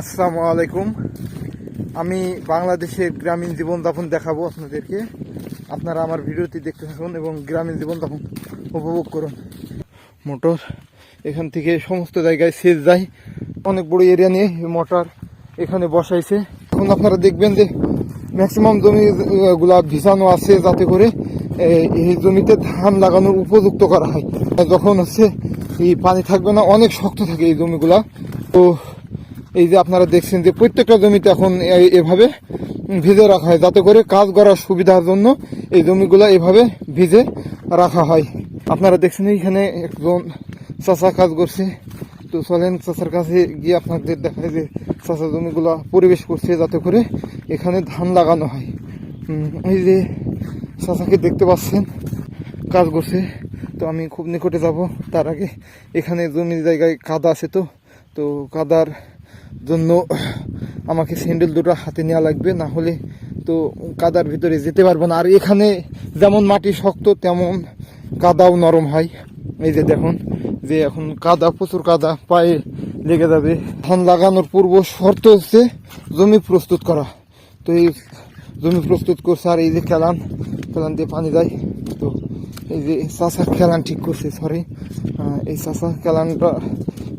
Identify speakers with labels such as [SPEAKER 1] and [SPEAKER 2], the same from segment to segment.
[SPEAKER 1] আসসালামু আলাইকুম। আমি বাংলাদেশের গ্রামীণ জীবনযাপন দেখাবো আপনাদেরকে। আপনারা আমার ভিডিওটি দেখতে থাকুন এবং গ্রামীণ জীবনযাপন উপভোগ করুন। মোটর এখান থেকে সমস্ত জায়গায় সেচ যায়। অনেক বড় এরিয়া নিয়ে মোটর এখানে বসাইছে। এখন আপনারা দেখবেন যে ম্যাক্সিমাম জমি আহ, গুলা ভিজানো আছে যাতে করে এই জমিতে ধান লাগানোর উপযুক্ত করা হয়। যখন হচ্ছে এই পানি থাকবে না অনেক শক্ত থাকে এই জমিগুলা। তো এই যে আপনারা দেখছেন যে প্রত্যেকটা জমিতে এখন এভাবে ভিজে রাখা হয়, যাতে করে কাজ করার সুবিধার জন্য এই জমিগুলো এভাবে ভিজে রাখা হয়। আপনারা দেখছেন এইখানে একজন চাষা কাজ করছে। তো চলেন চাষার কাছে গিয়ে আপনাদের দেখায় যে চাষা জমিগুলা পরিবেশ করছে, যাতে করে এখানে ধান লাগানো হয়। এই যে চাষাকে দেখতে পাচ্ছেন, কাজ করছে। তো আমি খুব নিকটে যাব। তার আগে এখানে জমি জায়গায় কাদা আছে তো। তো কাদার জন্য আমাকে স্যান্ডেল দুটো হাতে নেওয়া লাগবে, না হলে তো কাদার ভিতরে যেতে পারব না। আর এখানে যেমন মাটি শক্ত, তেমন কাদাও নরম হয়। এই যে দেখুন, যে এখন কাদা, প্রচুর কাদা, পায়ে লেগে যাবে। ধান লাগানোর পূর্ব শর্ত হচ্ছে জমি প্রস্তুত করা। তো এই জমি প্রস্তুত করছে, আর এই যে খেলান খেলান দিয়ে পানি দেয়। তো এই যে চাষা খেলান ঠিক করছে সরি এই চাষা খেলানটা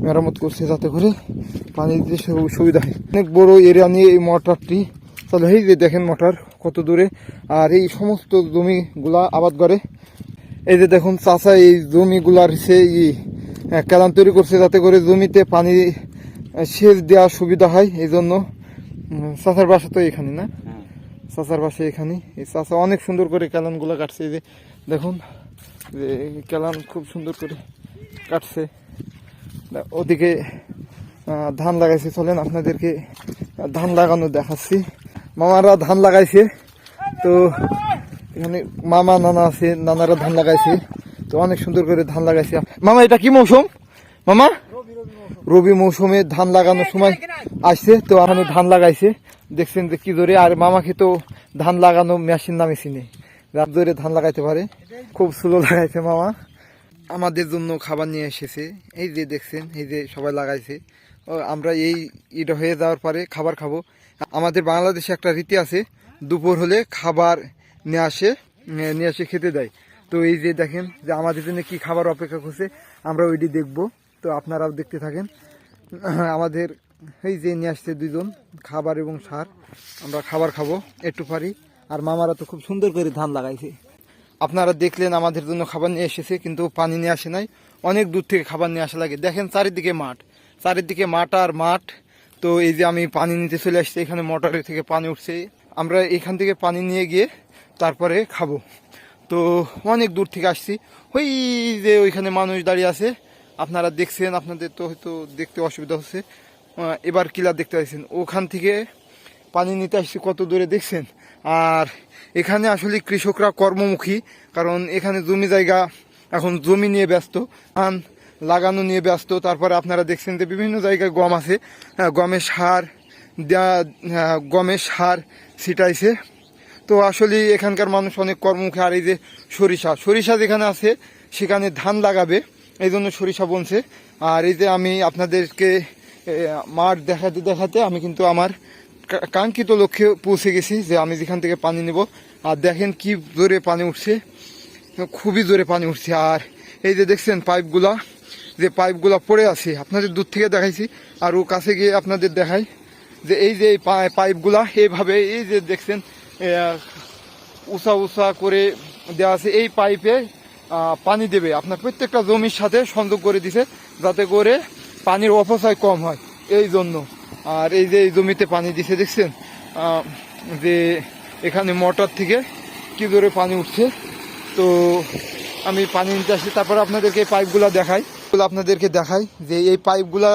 [SPEAKER 1] মেরামত করছে যাতে করে পানি দিতে সুবিধা। হয় অনেক বড় এরিয়া নিয়ে এই মোটরটি চলে। এই যে দেখেন মোটর কত দূরে। আর এই সমস্ত জমিগুলা আবাদ করে। এই যে দেখুন চাষা এই জমিগুলার সে ক্যালান তৈরি করছে যাতে করে জমিতে পানি সেচ দেওয়ার সুবিধা হয়। এই জন্য চাষার বাসা তো এখানে না? চাষার বাসা এখানে এই চাষা অনেক সুন্দর করে ক্যালানগুলো কাটছে। এই যে দেখুন যে ক্যালান খুব সুন্দর করে কাটছে। ওদিকে ধান লাগাইছে, চলেন আপনাদেরকে ধান লাগানো দেখাচ্ছি। মামারা ধান লাগাইছে। তো এখানে মামা, নানা আছে, নানারা ধান লাগাইছে। তো অনেক সুন্দর করে ধান লাগাইছে। মামা, এটা কি মৌসুম? মামা? রবি মৌসুমে ধান লাগানোর সময় আসছে, তো এখানে ধান লাগাইছে। দেখছেন যে কি ধরে আর মামাকে তো ধান লাগানো মেশিন নামে চিনে রাত ধরে ধান লাগাইতে পারে। খুব স্লো লাগাইছে মামা। আমাদের জন্য খাবার নিয়ে এসেছে। এই যে দেখছেন, এই যে সবাই লাগাইছে। আমরা এই ইট হয়ে যাওয়ার পরে খাবার খাব। আমাদের বাংলাদেশে একটা রীতি আছে, দুপুর হলে খাবার নিয়ে আসে নিয়ে আসে খেতে দেয়। তো এই যে দেখেন যে আমাদের জন্য কি খাবার অপেক্ষা করছে, আমরা ওইটি দেখব। তো আপনারাও দেখতে থাকেন। আমাদের এই যে নিয়ে আসছে দুজন খাবার এবং সার, আমরা খাবার খাব একটু পারি আর মামারা তো খুব সুন্দর করে ধান লাগাইছে। আপনারা দেখলেন আমাদের জন্য খাবার নিয়ে এসেছে, কিন্তু পানি নিয়ে আসে নাই। অনেক দূর থেকে খাবার নিয়ে আসা লাগে। দেখেন চারিদিকে মাঠ। চারিদিকে মাঠ আর মাঠ। তো এই যে আমি পানি নিতে চলে আসছি, এখানে মোটরের থেকে পানি উঠছে। আমরা এখান থেকে পানি নিয়ে গিয়ে তারপরে খাব। তো অনেক দূর থেকে আসছি। ওই যে ওইখানে মানুষ দাঁড়িয়ে আছে। আপনারা দেখছেন, আপনাদের তো হয়তো দেখতে অসুবিধা হচ্ছে। এবার কিলার দেখতে পাচ্ছেন ওখান থেকে পানি নিতে আসছি কত দূরে দেখছেন? আর এখানে আসলে কৃষকরা কর্মমুখী, কারণ এখানে জমি জায়গা, এখন জমি নিয়ে ব্যস্ত। ধান লাগানো নিয়ে ব্যস্ত। তারপরে আপনারা দেখছেন যে বিভিন্ন জায়গায় গম আছে। হ্যাঁ, গমের সার হ্যাঁ, গমের সার ছিটাইছে। তো আসলে এখানকার মানুষ অনেক কর্মমুখী। আর এই যে সরিষা সরিষা যেখানে আছে সেখানে ধান লাগাবে। এই জন্য সরিষা বনছে। আর এই যে আমি আপনাদেরকে মাঠ দেখাতে দেখাতে আমি কিন্তু আমার কাঙ্ক্ষিত লক্ষ্যে পৌঁছে গেছি যে আমি যেখান থেকে পানি নেব। আর দেখেন কি জোরে পানি উঠছে। খুবই জোরে পানি উঠছে। আর এই যে দেখছেন পাইপগুলা যে পাইপগুলো পড়ে আছে, আপনাদের দূর থেকে দেখাইছি, আর ও কাছে গিয়ে আপনাদের দেখাই যে এই যে পাইপগুলা, এইভাবে এই যে দেখছেন উঁচা উঁচা করে দেওয়া আছে, এই পাইপে পানি দেবে। আপনার প্রত্যেকটা জমির সাথে সংযোগ করে দিছে, যাতে করে পানির অপচয় কম হয়, এই জন্য। আর এই যে এই জমিতে পানি দিছে, দেখছেন? যে এখানে মোটর থেকে কি জোরে পানি উঠছে। তো আমি পানি নিতে আসি তারপর আপনাদেরকে পাইপগুলো দেখাই। এগুলো আপনাদেরকে দেখাই যে এই পাইপগুলা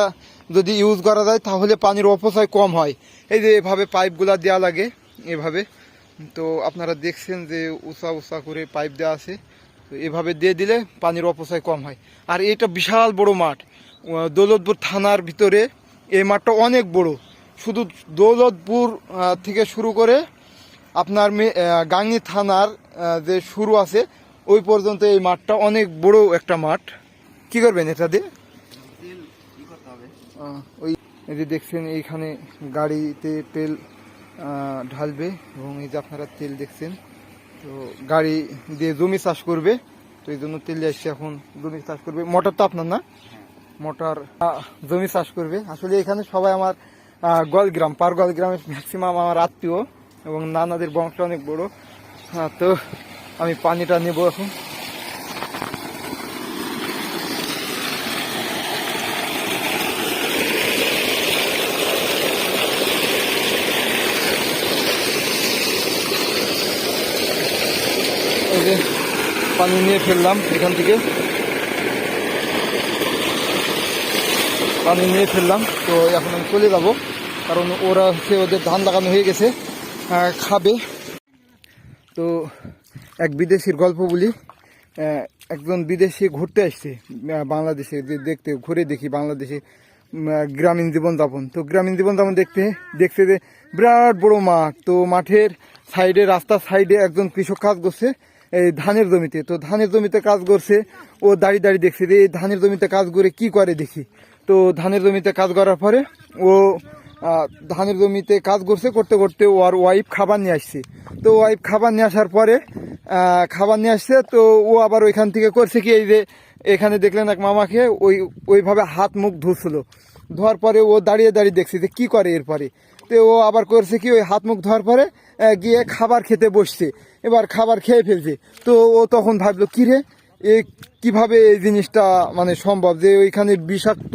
[SPEAKER 1] যদি ইউজ করা যায় তাহলে পানির অপচয় কম হয়। এই যে এভাবে পাইপগুলা দেওয়া লাগে এভাবে। তো আপনারা দেখছেন যে উঁচা উঁচা করে পাইপ দেওয়া আছে। তো এভাবে দিয়ে দিলে পানির অপচয় কম হয়। আর এটা বিশাল বড় মাঠ। দৌলতপুর থানার ভিতরে এই মাঠটা অনেক বড়। শুধু দৌলতপুর থেকে শুরু করে আপনার আহ, থানার যে শুরু আছে ওই পর্যন্ত এই মাঠটা অনেক বড় একটা মাঠ। কি করবেন এটা দিয়ে? ওই এই যে দেখছেন এইখানে গাড়িতে তেল ঢালবে এবং এই যে আপনারা তেল দেখছেন তো গাড়ি দিয়ে জমি চাষ করবে তো এই জন্য তেল আসছে এখন জমি চাষ করবে। মোটর তো আপনার না? মোটর জমি চাষ করবে। আসলে এখানে সবাই আমার আহ, গোয়ালগ্রাম পার গোয়ালগ্রামের ম্যাক্সিমাম আমার আত্মীয় এবং নানাদের বংশ অনেক বড়। হ্যাঁ, তো আমি পানিটা নেব এখন এই যে পানি নিয়ে ফেললাম এখান থেকে। পানি নিয়ে ফেললাম, তো এখন আমি চলে যাব, কারণ ওরা হচ্ছে ওদের ধান লাগানো হয়ে গেছে খাবে। তো এক বিদেশির গল্প বলি একজন বিদেশি ঘুরতে আসছে বাংলাদেশে দেখতে, ঘুরে দেখি বাংলাদেশে গ্রামীণ জীবনযাপন। তো গ্রামীণ জীবনযাপন দেখতে দেখতে যে বিরাট বড় মাঠ, তো মাঠের সাইডে, রাস্তার সাইডে একজন কৃষক কাজ করছে এই ধানের জমিতে। তো ধানের জমিতে কাজ করছে, ও দাঁড়িয়ে দাঁড়িয়ে দেখছে যে এই ধানের জমিতে কাজ করে কি করে দেখি। তো ধানের জমিতে কাজ করার পরে ও ধানের জমিতে কাজ করছে করতে করতে ও আর ওয়াইফ খাবার নিয়ে আসছে। তো ওয়াইফ খাবার নিয়ে আসার পরে খাবার নিয়ে আসছে, তো ও আবার ওইখান থেকে করছে কি এই যে, এখানে দেখলেন এক মামাকে, ওই, ওইভাবে হাত মুখ ধুছিল ধোয়ার পরে ও দাঁড়িয়ে দাঁড়িয়ে দেখছে যে কী করে এরপরে। তো ও আবার করছে কি, ওই হাত মুখ ধোয়ার পরে গিয়ে খাবার খেতে বসছে। এবার খাবার খেয়ে ফেলছে। তো ও তখন ভাবলো কি রে এ কীভাবে এই জিনিসটা মানে সম্ভব যে ওইখানে বিষাক্ত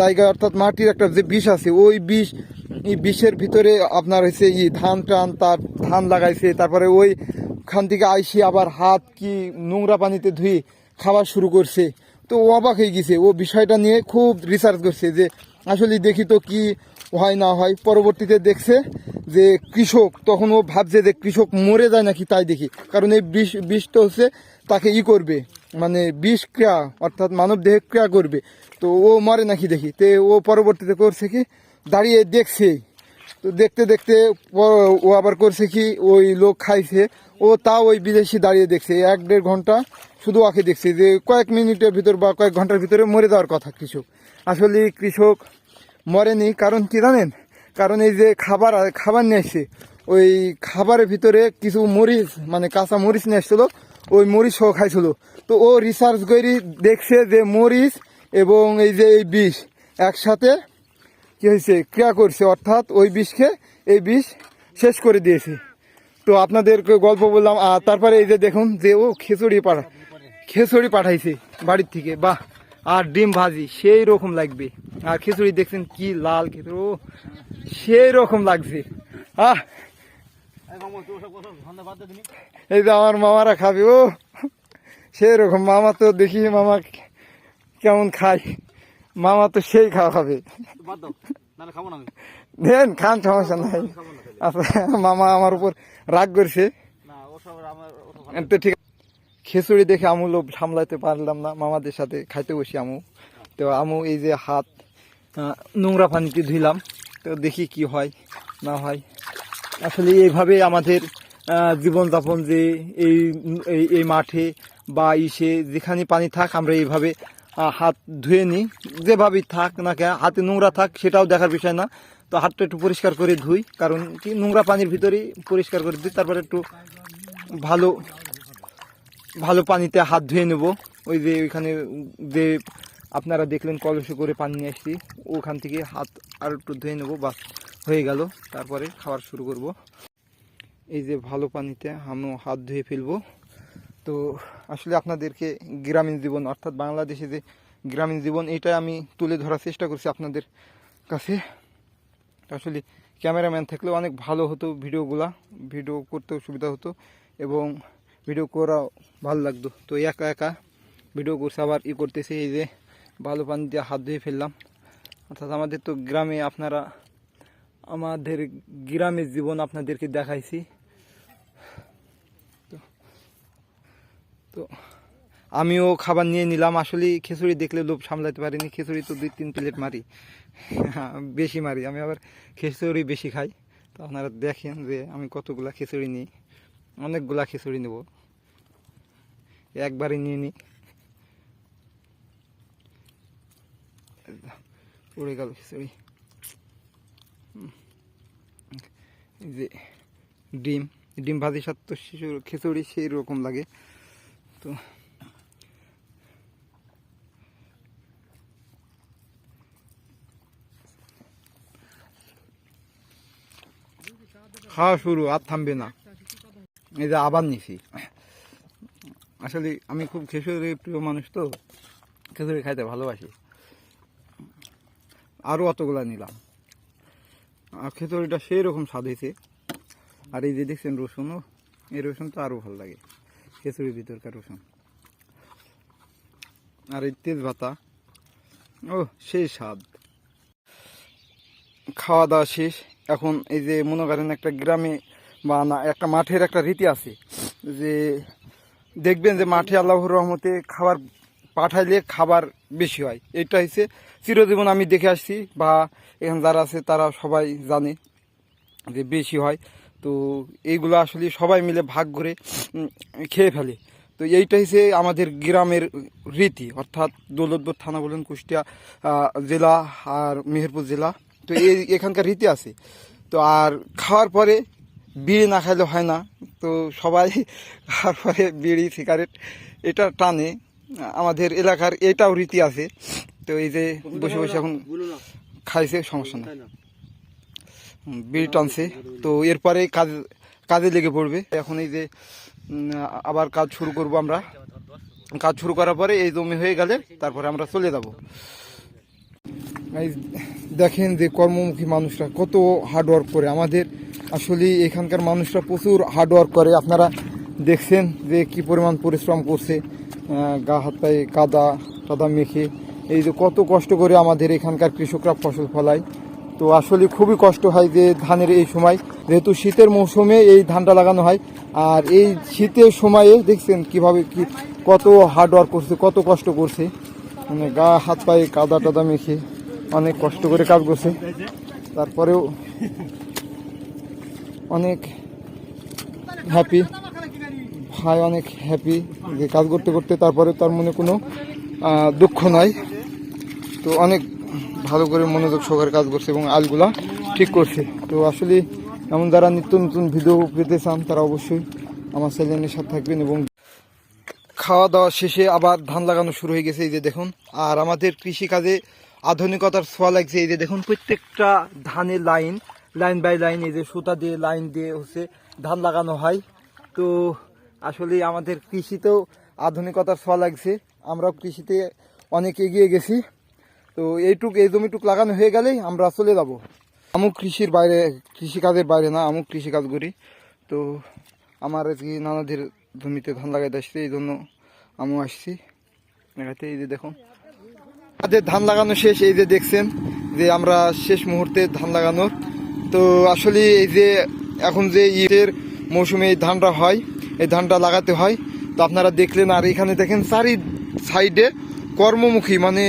[SPEAKER 1] জায়গা অর্থাৎ মাটির একটা যে বিষ আছে, ওই বিষ, এই বিষের ভিতরে আপনার হয়েছে ই ধান টান, তার ধান লাগাইছে, তারপরে ওইখান থেকে আইসি আবার হাত কি নোংরা পানিতে ধুয়ে খাওয়া শুরু করছে। তো ও অবাক হয়ে গেছে। ও বিষয়টা নিয়ে খুব রিসার্চ করছে যে, আসলে দেখি তো কি হয় না হয় পরবর্তীতে দেখছে যে কৃষক, তখন ও ভাবছে যে কৃষক মরে যায় নাকি তাই দেখি। কারণ এই বিষ বিষ তো হচ্ছে তাকে ই করবে মানে বিষ ক্রিয়া, অর্থাৎ মানব দেহে ক্রিয়া করবে। তো ও মরে নাকি দেখি। তে ও পরবর্তীতে করছে কি, দাঁড়িয়ে দেখছে। তো দেখতে দেখতে ও আবার করছে কি, ওই লোক খাইছে, ও তাও ওই বিদেশি দাঁড়িয়ে দেখছে। এক দেড় ঘণ্টা শুধু ওকে দেখছে যে কয়েক মিনিটের ভিতর বা কয়েক ঘণ্টার ভিতরে মরে যাওয়ার কথা কৃষক। আসলে কৃষক মরেনি কারণ কি জানেন? কারণ এই যে খাবার খাবার নিয়ে এসছে ওই খাবারের ভিতরে কিছু মরিচ মানে কাঁচা মরিচ নিয়ে এসছিল ওই মরিচ সহ খাইছিল। তো ও রিসার্চ করে দেখছে যে মরিচ এবং এই যে এই বিষ একসাথে কি হয়েছে, ক্রিয়া করছে, অর্থাৎ ওই বিষকে এই বিষ শেষ করে দিয়েছে। তো আপনাদেরকে গল্প বললাম, আর তারপরে এই যে দেখুন যে ও খিচুড়ি পাঠা খিচুড়ি পাঠাইছে বাড়ির থেকে। বাহ! আর ডিম ভাজি সেই রকম লাগবে। আর খিচুড়ি দেখছেন কি লাল খিচুড়ি সেই রকম লাগছে। আহ! এই যে আমার মামারা খাবে ও সেই রকম। মামা তো দেখি মামা কেমন খায়। মামা তো সেই খাওয়া খাবে। দেন খান সমস্যা নাই। আচ্ছা মামা আমার উপর রাগ করছে। তো ঠিক। খিচুড়ি দেখে আমু লোভ সামলাতে পারলাম না, মামাদের সাথে খাইতে বসি আমু। তো আমু এই যে হাত নোংরা পানিতে ধুইলাম, তো দেখি কি হয়, না হয়। আসলে এইভাবে আমাদের জীবনযাপন যে এই, এই- এই মাঠে বা ইসে যেখানে পানি থাক, আমরা এইভাবে হাত ধুয়ে নিই। যেভাবেই থাক না কেন, হাতে নোংরা থাক সেটাও দেখার বিষয় না। তো হাতটা একটু পরিষ্কার করে ধুই, কারণ কি, নোংরা পানির ভিতরেই পরিষ্কার করে দিই তারপরে একটু ভালো ভালো পানিতে হাত ধুয়ে নেব। ওই যে ওইখানে যে আপনারা দেখলেন কলসে করে পানি নিয়ে আসছি ওখান থেকে হাত আর একটু ধুয়ে নেব, বাস হয়ে গেল। তারপরে খাবার শুরু করব। এই যে ভালো পানিতে আমি হাত ধুয়ে ফেলব। তো আসলে আপনাদেরকে গ্রামীণ জীবন, অর্থাৎ বাংলাদেশে যে গ্রামীণ জীবন, এটা আমি তুলে ধরার চেষ্টা করছি আপনাদের কাছে। আসলে ক্যামেরাম্যান থাকলে অনেক ভালো হতো ভিডিওগুলা, ভিডিও করতেও সুবিধা হতো এবং ভিডিও করা ভালো লাগতো। তো একা একা ভিডিও করছে আবার ই করতেছে, এই যে ভালো পানি দিয়ে হাত ধুয়ে ফেললাম। অর্থাৎ আমাদের তো গ্রামে আপনারা, আমাদের গ্রামের জীবন আপনাদেরকে দেখাইছি। তো- আমিও খাবার নিয়ে নিলাম। আসলে খিচুড়ি দেখলে লোভ সামলাতে পারিনি। খিচুড়ি তো দুই, তিন প্লেট মারি। বেশি মারি। আমি আবার খিচুড়ি বেশি খাই। তো আপনারা দেখেন যে আমি কতগুলা খিচুড়ি নিই। অনেকগুলা খিচুড়ি নেব। একবারে নিয়ে নিই উড়ে গেল খিচুড়ি। যে ডিম ডিম ভাজি সাথে তো শিশুর খিচুড়ি সেই রকম লাগে। তো খাওয়া শুরু, আর থামবে না। এই যে আবার নিছি। আসলে আমি খুব খিচুড়ি প্রিয় মানুষ তো খিচুড়ি খাইতে ভালোবাসি। আরও অতগুলা নিলাম। আর খিচুড়িটা সেই রকম স্বাদ হয়েছে আর এই যে দেখছেন রসুনও, এই রসুন তো আরও ভালো লাগে খিচুড়ির ভিতরকার রসুন। আর এই তেজপাতা, ও সেই স্বাদ। খাওয়া দাওয়া শেষ। এখন এই যে মনে করেন একটা গ্রামে বা না, একটা মাঠের একটা রীতি আছে যে দেখবেন যে মাঠে আল্লাহর রহমতে খাবার পাঠাইলে খাবার বেশি হয়। এটা হচ্ছে চিরজীবন আমি দেখে আসছি বা এখানে যারা আছে তারা সবাই জানে যে বেশি হয়। তো এইগুলো আসলে সবাই মিলে ভাগ করে খেয়ে ফেলে। তো এইটা হচ্ছে আমাদের গ্রামের রীতি। অর্থাৎ দৌলতপুর থানা বলেন, কুষ্টিয়া জেলা আর মেহেরপুর জেলা। তো এই এখানকার রীতি আছে। তো আর খাওয়ার পরে বিড়ি না খাইলে হয় না। তো সবাই খাওয়ার পরে বিড়ি সিগারেট এটা টানে। আমাদের এলাকার এটাও রীতি আছে। তো এই যে বসে বসে এখন খাইছে সমস্যা নেই।
[SPEAKER 2] না?
[SPEAKER 1] বিড়ি টানছে। তো এরপরে কাজ কাজে লেগে পড়বে। এখন এই যে আবার কাজ শুরু করব আমরা। কাজ শুরু করার পরে এই জমি হয়ে গেলে তারপরে আমরা চলে যাব। এই দেখেন যে কর্মমুখী মানুষরা কত হার্ডওয়ার্ক করে। আমাদের আসলে এখানকার মানুষরা প্রচুর হার্ড ওয়ার্ক করে। আপনারা দেখছেন যে কি পরিমাণ পরিশ্রম করছে গা, হাত, পায়ে কাদা টাদা মেখে। এই যে কত কষ্ট করে আমাদের এখানকার কৃষকরা ফসল ফলায়। তো আসলে খুবই কষ্ট হয় যে ধানের এই সময়। যেহেতু শীতের মৌসুমে এই ধানটা লাগানো হয়। আর এই শীতের সময়ে দেখছেন কীভাবে কি, কত হার্ড ওয়ার্ক করছে, কত কষ্ট করছে। মানে গা, হাত, পায়ে কাদা, টাদা মেখে অনেক কষ্ট করে কাজ করছে। তারপরেও অনেক হ্যাপি ভাই অনেক হ্যাপি যে কাজ করতে করতে তারপরে তার মনে কোনো দুঃখ নাই। তো অনেক ভালো করে মনোযোগ সহকারে কাজ করছে এবং আলগুলা ঠিক করছে। তো আসলে এমন যারা নিত্য নতুন ভিডিও পেতে চান, তারা অবশ্যই আমার চ্যানেলের সাথে থাকবেন এবং খাওয়া দাওয়া শেষে আবার ধান লাগানো শুরু হয়ে গেছে এই যে দেখুন। আর আমাদের কৃষিকাজে আধুনিকতার ছোঁয়া লাগছে এই যে দেখুন, প্রত্যেকটা ধানের লাইন লাইন বাই লাইন, এই যে সুতা দিয়ে, লাইন দিয়ে হচ্ছে ধান লাগানো হয়। তো আসলে আমাদের কৃষিতেও আধুনিকতার ছোঁয়া লাগছে। আমরাও কৃষিতে অনেক এগিয়ে গেছি। তো এইটুক, এই জমিটুক লাগানো হয়ে গেলেই আমরা চলে যাব। আমুক কৃষির বাইরে, কৃষিকাজের বাইরে না, আমুক কৃষিকাজ করি। তো আমার আজকে নানাদের জমিতে ধান লাগাইতে আসছে, এই জন্য আমিও আসছি। দেখাতে এই যে দেখুন আমাদের ধান লাগানো শেষ, এই যে দেখছেন যে আমরা শেষ মুহূর্তে ধান লাগানোর তো আসলে এই যে এখন যে ঈদের মৌসুমে এই ধানটা হয়, এই ধানটা লাগাতে হয়, তো আপনারা দেখলেন আর এখানে দেখেন চারি সাইডে কর্মমুখী মানে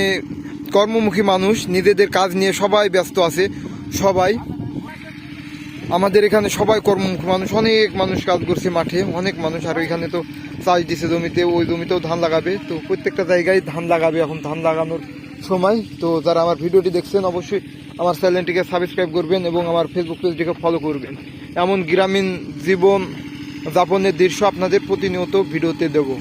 [SPEAKER 1] কর্মমুখী মানুষ, নিজেদের কাজ নিয়ে সবাই ব্যস্ত আছে, সবাই। আমাদের এখানে সবাই কর্মমুখী মানুষ, অনেক মানুষ কাজ করছে মাঠে, অনেক মানুষ, আর এখানে তো চাষ দিছে জমিতে, ওই জমিতেও ধান লাগাবে, তো প্রত্যেকটা জায়গায় ধান লাগাবে এখন, ধান লাগানোর সময়। তো যারা আমার ভিডিওটি দেখছেন, অবশ্যই আমার চ্যানেলটিকে সাবস্ক্রাইব করবেন এবং আমার ফেসবুক পেজটিকে ফলো করবেন। এমন গ্রামীণ জীবন যাপনের দৃশ্য আপনাদের প্রতিনিয়ত ভিডিওতে দেবো।